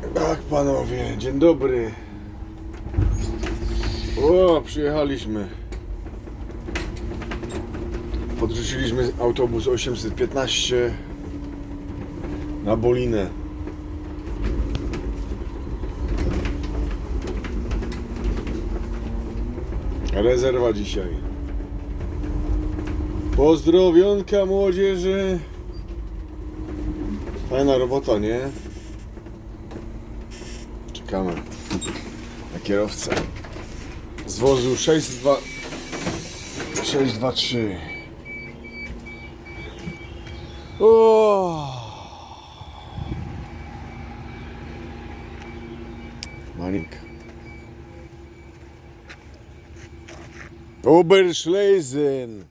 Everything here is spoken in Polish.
Tak, panowie, dzień dobry. O, przyjechaliśmy. Podrzuciliśmy autobus 815 na Bolinę. Rezerwa dzisiaj. Pozdrowionka młodzieży. Fajna robota, nie? Czekamy na kierowcę. Z wozu 62... 623. O! Malinka. Oberschlesien.